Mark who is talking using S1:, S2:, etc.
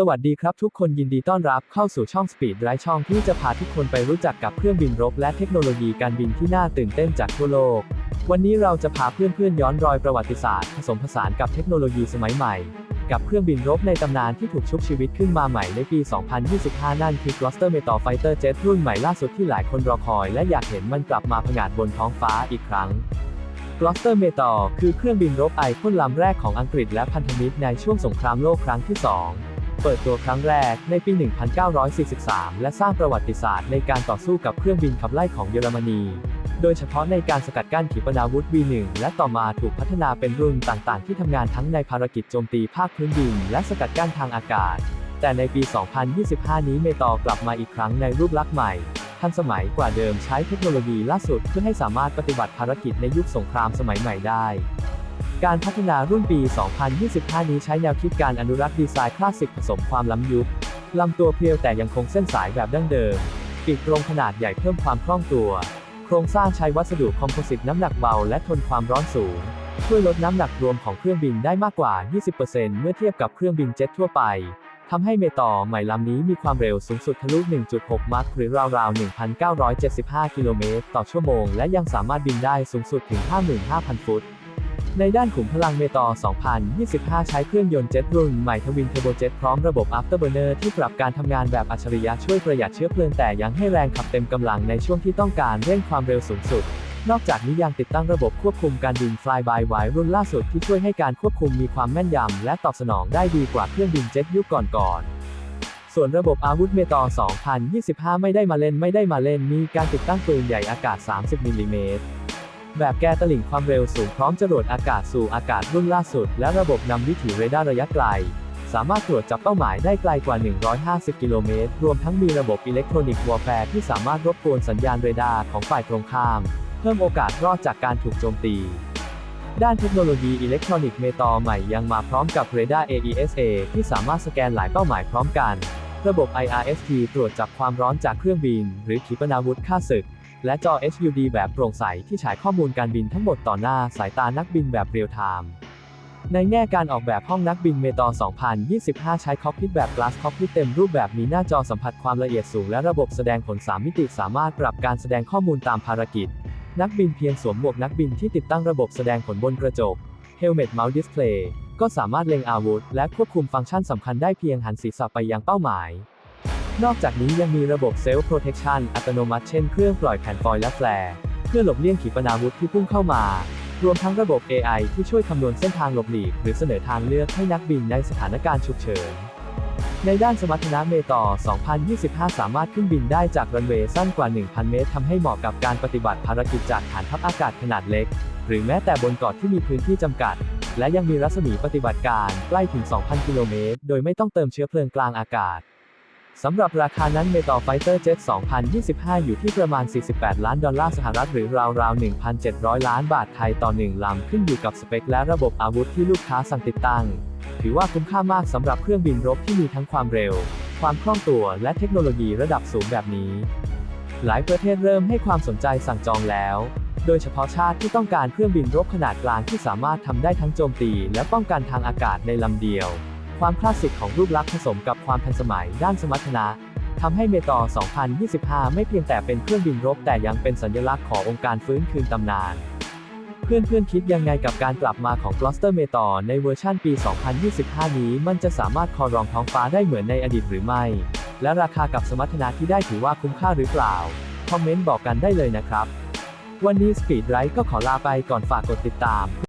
S1: สวัสดีครับทุกคนยินดีต้อนรับเข้าสู่ช่อง Speed ไร้ช่องที่จะพาทุกคนไปรู้จักกับเครื่องบินรบและเทคโนโลยีการบินที่น่าตื่นเต้นจากทั่วโลก วันนี้เราจะพาเพื่อนๆย้อนรอยประวัติศาสตร์ผสมผสานกับเทคโนโลยีสมัยใหม่ กับเครื่องบินรบในตำนานที่ถูกชุบชีวิตขึ้นมาใหม่ในปี 2025 นั่นคือ Gloster Meteor Fighter Jet รุ่นใหม่ล่าสุดที่หลายคนรอคอย และอยากเห็นมันกลับมาผงาดบนท้องฟ้าอีกครั้ง Gloster Meteor คือเครื่องบินรบไอพ่นลำแรกของอังกฤษและพันธมิตรในช่วงสงครามโลกครั้งที่ 2 เปิดตัวครั้งแรกในปี 1943 และสร้างประวัติศาสตร์ในการต่อสู้กับเครื่องบินขับไล่ของเยอรมนี โดยเฉพาะในการสกัดกั้นขีปนาวุธ V1 และต่อมาถูกพัฒนาเป็นรุ่นต่างๆ ที่ทำงานทั้งในภารกิจโจมตีภาคพื้นดิน และสกัดกั้นทางอากาศ แต่ในปี 2025 นี้เมตอกลับมาอีกครั้งในรูปลักษณ์ใหม่ทันสมัยกว่าเดิมใช้เทคโนโลยีล่าสุดเพื่อให้สามารถปฏิบัติภารกิจในยุคสงครามสมัยใหม่ได้ การพัฒนารุ่นปี 2025 นี้ใช้แนวคิดการอนุรักษ์ดีไซน์คลาสสิกผสมความล้ำยุค ลำตัวเพรียวแต่ยังคงเส้นสายแบบดั้งเดิม ปีกตรงขนาดใหญ่เพิ่มความคล่องตัว โครงสร้างใช้วัสดุคอมโพสิตน้ำหนักเบาและทนความร้อนสูง ช่วยลดน้ำหนักรวมของเครื่องบินได้มากกว่า 20%เมื่อเทียบกับเครื่องบินเจ็ตทั่วไปทำให้เมตอใหม่ลำนี้มีความเร็วสูงสุดทะลุ 1.6 มัคหรือราวๆ 1,975 กิโลเมตรต่อชั่วโมง และยังสามารถบินได้สูงสุดถึง 55,000 ฟุต ในด้านขุมพลังเมตอ2025 ใช้เครื่องยนต์เจ็ตรุ่นใหม่ทวินเทอร์โบเจ็ตพร้อมระบบ Afterburner ที่ปรับการทำงานแบบอัจฉริยะช่วยประหยัดเชื้อเพลิงแต่ยังให้แรงขับเต็มกำลังในช่วงที่ต้องการเร่งความเร็วสูงสุด นอกจากนี้ยังติดตั้งระบบควบคุมการบิน Fly by Wire รุ่นล่าสุดที่ช่วยให้การควบคุมมีความแม่นยำและตอบสนองได้ดีกว่าเครื่องบินเจ็ตยุคก่อนๆส่วนระบบอาวุธเมตอ2025 ไม่ได้มาเล่นไม่ได้มาเล่น มีการติดตั้งปืนใหญ่อากาศ 30 มิลลิเมตร แบบแกตลิ่งความเร็วสูงพร้อมจรวดอากาศสู่อากาศรุ่นล่าสุด และระบบนำวิถีเรดาร์ระยะไกล สามารถตรวจจับเป้าหมายได้ไกลกว่า 150 กิโลเมตร รวมทั้งมีระบบอิเล็กทรอนิกส์วอร์แฟร์ที่สามารถรบกวนสัญญาณเรดาร์ของฝ่ายตรงข้าม เพิ่มโอกาสรอดจากการถูกโจมตีด้านเทคโนโลยีอิเล็กทรอนิกส์เมตอใหม่ยังมาพร้อมกับเรดาร์ AESA ที่สามารถสแกนหลายเป้าหมายพร้อมกัน ระบบ IRST ตรวจจับความร้อนจากเครื่องบิน หรือขีปนาวุธฆ่าศึก และจอ HUD แบบโปร่งใสที่ฉายข้อมูลการบินทั้งหมดต่อหน้าสายตานักบินแบบเรียลไทม์ในแง่การออกแบบห้องนักบินเมตอ2025 ใช้คอกพิทแบบ Glass Cockpit เต็มรูปแบบมีหน้าจอสัมผัสความละเอียดสูงและระบบแสดงผล 3 มิติสามารถปรับการแสดงข้อมูลตามภารกิจ นักบินเพียงสวมหมวกนักบินที่ติดตั้งระบบแสดงผลบนกระจก Helmet Mount Display ก็สามารถเล็งอาวุธ และควบคุมฟังก์ชันสำคัญได้เพียงหันศีรษะไปยังเป้าหมาย นอกจากนี้ยังมีระบบ Self Protection อัตโนมัติเช่นเครื่องปล่อยแผ่นฟอยล์และแฟลร์เพื่อหลบเลี่ยงขีปนาวุธที่พุ่งเข้ามา รวมทั้งระบบ AI ที่ช่วยคำนวณเส้นทางหลบหลีก หรือเสนอทางเลือกให้นักบินในสถานการณ์ฉุกเฉิน ในด้านสมรรถนะเมตอ2025 สามารถขึ้นบินได้จากรันเวย์สั้นกว่า 1,000 เมตรทำให้เหมาะกับการปฏิบัติภารกิจจากฐานทัพอากาศขนาดเล็ก หรือแม้แต่บนเกาะที่มีพื้นที่จำกัด และยังมีรัศมีปฏิบัติการใกล้ถึง 2,000 กิโลเมตร โดยไม่ต้องเติมเชื้อเพลิงกลางอากาศ สำหรับราคานั้นเมตอ Fighter Jet 2025 อยู่ที่ประมาณ 48 ล้านดอลลาร์สหรัฐหรือราวๆ 1,700 ล้านบาทไทยต่อ1ลำขึ้นอยู่กับสเปคและระบบอาวุธที่ลูกค้าสั่งติดตั้ง ถือว่าคุ้มค่ามากสำหรับเครื่องบินรบที่มีทั้งความเร็ว ความคล่องตัวและเทคโนโลยีระดับสูงแบบนี้ หลายประเทศเริ่มให้ความสนใจสั่งจองแล้ว โดยเฉพาะชาติที่ต้องการเครื่องบินรบขนาดกลางที่สามารถทำได้ทั้งโจมตี และป้องกันทางอากาศในลำเดียว ความคลาสสิกของรูปลักษณ์ผสมกับความทันสมัยด้านสมรรถนะทำให้เมตอ2025 ไม่เพียงแต่เป็นเครื่องบินรบแต่ยังเป็นสัญลักษณ์ขององค์การฟื้นคืนตำนาน เพื่อนๆคิดยังไงกับการกลับมาของ Gloster m e t o r ในเวอร์ชั่นปี 2025 นี้ มันจะสามารถคอรองท้องฟ้าได้เหมือนในอดีตหรือไม่ และราคากับสมรรถนะที่ได้ถือว่าคุ้มค่าหรือเปล่า คอมเมนต์บอกกันได้เลยนะครับ วันนี้ Speed r i d e ก็ขอลาไปก่อนฝากกดติดตาม